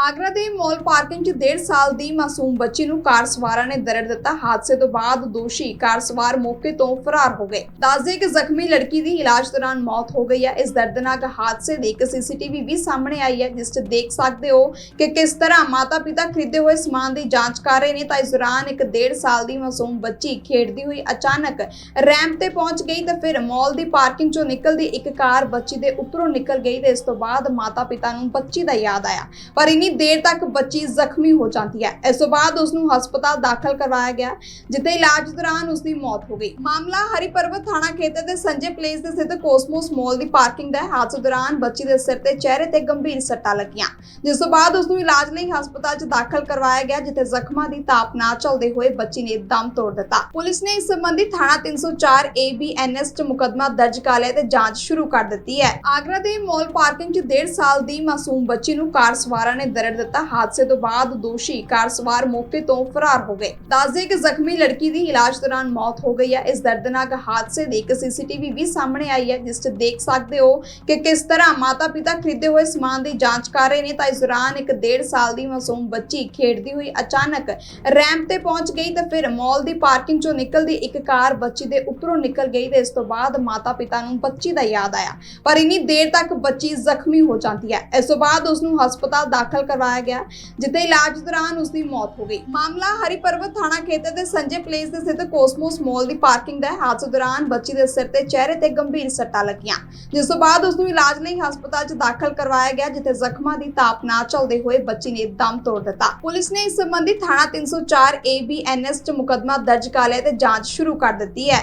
ਆਗਰਾ ਦੇ mall parking 'ਚ 1.5 ਸਾਲ ਦੀ ਮਾਸੂਮ ਬੱਚੀ ਨੂੰ ਕਾਰ ਸਵਾਰਾਂ ਨੇ ਦਰੜ ਦਿੱਤਾ। ਹਾਦਸੇ ਤੋਂ ਬਾਅਦ ਦੋਸ਼ੀ ਕਾਰ ਸਵਾਰ ਮੌਕੇ ਤੋਂ ਫਰਾਰ ਹੋ ਗਏ। ਦੱਸਦੇ ਕਿ ਜ਼ਖਮੀ ਲੜਕੀ ਦੀ ਇਲਾਜ ਦੌਰਾਨ ਮੌਤ ਹੋ ਗਈ ਹੈ। ਇਸ ਦਰਦਨਾਕ ਹਾਦਸੇ ਦੀ ਇੱਕ ਸੀਸੀਟੀਵੀ ਵੀ ਸਾਹਮਣੇ ਆਈ ਹੈ, ਜਿਸ 'ਚ ਦੇਖ ਸਕਦੇ ਹੋ ਕਿ ਕਿਸ ਤਰ੍ਹਾਂ ਮਾਤਾ-ਪਿਤਾ ਖਰੀਦੇ ਹੋਏ ਸਮਾਨ ਦੀ ਜਾਂਚ ਕਰ ਰਹੇ ਨੇ। ਤਾਂ ਇਸ ਦੌਰਾਨ ਇੱਕ 1.5 ਸਾਲ ਦੀ ਮਾਸੂਮ ਬੱਚੀ ਖੇਡਦੀ ਹੋਈ ਅਚਾਨਕ ਰੈਂਪ ਤੇ ਪਹੁੰਚ ਗਈ ਤੇ ਫਿਰ ਮਾਲ ਦੀ ਪਾਰਕਿੰਗ 'ਚੋਂ ਨਿਕਲਦੀ ਇੱਕ ਕਾਰ ਬੱਚੀ ਦੇ ਉੱਪਰੋਂ ਨਿਕਲ ਗਈ ਤੇ ਇਸ ਤੋਂ ਬਾਅਦ ਮਾਤਾ-ਪਿਤਾ ਨੂੰ ਬੱਚੀ ਦਾ ਯਾਦ ਆਇਆ। ਪਰ ਇੰਨੀ ਦੇਰ ਤੱਕ ਬੱਚੀ ਜ਼ਖਮੀ ਹੋ ਜਾਂਦੀ ਹੈ। ਇਸ ਤੋਂ ਬਾਅਦ ਉਸ ਨੂੰ ਹਸਪਤਾਲ ਦਾਖਲ ਕਰਵਾਇਆ ਗਿਆ, ਜਿੱਥੇ ਇਲਾਜ ਦੌਰਾਨ ਉਸ ਦੀ ਮੌਤ ਹੋ ਗਈ। ਮਾਮਲਾ ਹਰੀਪਰਵਤ ਥਾਣਾ ਖੇਤਰ ਦੇ ਸੰਜੇ ਪਲੇਸ ਦੇ ਸਥਿਤ ਕੋਸਮੋਸ ਮਾਲ ਦੀ ਪਾਰਕਿੰਗ ਦਾ ਹਾਦਸੇ ਦੌਰਾਨ ਬੱਚੀ ਦੇ ਸਿਰ ਤੇ ਚਿਹਰੇ ਤੇ ਗੰਭੀਰ ਸੱਟਾਂ ਲੱਗੀਆਂ। ਜਿਸ ਤੋਂ ਬਾਅਦ ਉਸ ਨੂੰ ਇਲਾਜ ਲਈ ਹਸਪਤਾਲ 'ਚ ਦਾਖਲ ਕਰਵਾਇਆ ਗਿਆ, ਜਿੱਥੇ ਜ਼ਖਮਾਂ ਦੀ ਤਾਪ ਨਾ ਚੱਲਦੇ ਹੋਏ ਬੱਚੀ ਨੇ ਦਮ ਤੋੜ ਦਿੱਤਾ। ਪੁਲਿਸ ਨੇ ਇਸ ਸੰਬੰਧੀ ਥਾਣਾ 304 ABNS 'ਚ ਮੁਕੱਦਮਾ ਦਰਜ ਕਰ ਲਿਆ ਤੇ ਜਾਂਚ ਸ਼ੁਰੂ ਕਰ ਦਿੱਤੀ ਹੈ। ਆਗਰਾ ਦੇ ਮਾਲ ਪਾਰਕਿੰਗ 'ਚ 1.5 ਸਾਲ ਦੀ ਮਾਸੂਮ ਬੱਚੀ ਨੂੰ ਕਾਰ ਸਵਾਰਾਂ ਨੇ ਦਰੜ ਦਿੱਤਾ। ਹਾਦਸੇ ਤੋਂ ਬਾਅਦ ਦੋਸ਼ੀ ਕਾਰ ਸਵਾਰ ਮੌਕੇ ਤੋਂ ਫਰਾਰ ਹੋ ਗਏ। ਦੱਸਦੇ ਕਿ ਜ਼ਖਮੀ ਲੜਕੀ ਦੀ ਇਲਾਜ ਦੌਰਾਨ ਮੌਤ ਹੋ ਗਈ ਹੈ। ਇਸ ਦਰਦਨਾਕ ਹਾਦਸੇ ਦੀ ਇੱਕ ਸੀਸੀਟੀਵੀ ਵੀ ਸਾਹਮਣੇ ਆਈ ਹੈ, ਜਿਸ 'ਚ ਦੇਖ ਸਕਦੇ ਹੋ ਕਿ ਕਿਸ ਤਰ੍ਹਾਂ ਮਾਤਾ-ਪਿਤਾ ਖਰੀਦੇ ਹੋਏ ਸਮਾਨ ਦੀ ਜਾਂਚ ਕਰ ਰਹੇ ਨੇ। ਤਾਂ ਇਸ ਦੌਰਾਨ ਇੱਕ 1.5 ਸਾਲ ਦੀ ਮਾਸੂਮ ਬੱਚੀ ਖੇਡਦੀ ਹੋਈ ਅਚਾਨਕ ਰੈਂਪ ਤੇ ਪਹੁੰਚ ਗਈ ਤੇ ਫਿਰ ਮਾਲ ਦੀ ਪਾਰਕਿੰਗ 'ਚੋਂ ਨਿਕਲਦੀ ਇੱਕ ਕਾਰ ਬੱਚੀ ਦੇ ਉੱਪਰੋਂ ਨਿਕਲ ਗਈ ਤੇ ਇਸ ਤੋਂ ਬਾਅਦ ਮਾਤਾ-ਪਿਤਾ ਨੂੰ ਬੱਚੀ ਦਾ ਯਾਦ ਆਇਆ। ਪਰ ਇੰਨੀ ਦੇਰ ਤੱਕ ਬੱਚੀ ਜ਼ਖਮੀ ਹੋ ਜਾਂਦੀ ਹੈ। ਇਸ ਤੋਂ ਬਾਅਦ ਉਸ ਨੂੰ ਹਸਪਤਾਲ ਦਾਖਲ ਕਰਵਾਇਆ ਗਿਆ। ਜਿੱਥੇ ਇਲਾਜ ਦੌਰਾਨ ਉਸ ਦੀ ਮੌਤ ਹੋ ਗਈ। ਮਾਮਲਾ ਹਰੀਪਰਵਤ ਥਾਣਾ ਖੇਤਰ ਦੇ ਸੰਜੇ ਪਲੇਸ ਦੇ ਸਥਿਤ ਕੋਸਮੋਸ ਮਾਲ ਦੀ ਪਾਰਕਿੰਗ ਦਾ ਹਾਦਸੇ ਦੌਰਾਨ ਬੱਚੀ ਦੇ ਸਿਰ ਤੇ ਚਿਹਰੇ ਤੇ ਗੰਭੀਰ ਸੱਟਾਂ ਲੱਗੀਆਂ। ਜਿਸ ਤੋਂ ਬਾਅਦ ਉਸ ਨੂੰ ਇਲਾਜ ਲਈ ਹਸਪਤਾਲ 'ਚ ਦਾਖਲ ਕਰਵਾਇਆ ਗਿਆ, ਜਿੱਥੇ ਜ਼ਖਮਾਂ ਦੀ ਤਾਪ ਨਾ ਚੱਲਦੇ ਹੋਏ ਬੱਚੀ ਨੇ ਦਮ ਤੋੜ ਦਿੱਤਾ। ਪੁਲਿਸ ਨੇ ਇਸ ਸੰਬੰਧੀ ਥਾਣਾ 304 ABNS 'ਚ ਮੁਕੱਦਮਾ ਦਰਜ ਕਰ ਲਿਆ ਤੇ ਜਾਂਚ ਸ਼ੁਰੂ ਕਰ ਦਿੱਤੀ ਹੈ।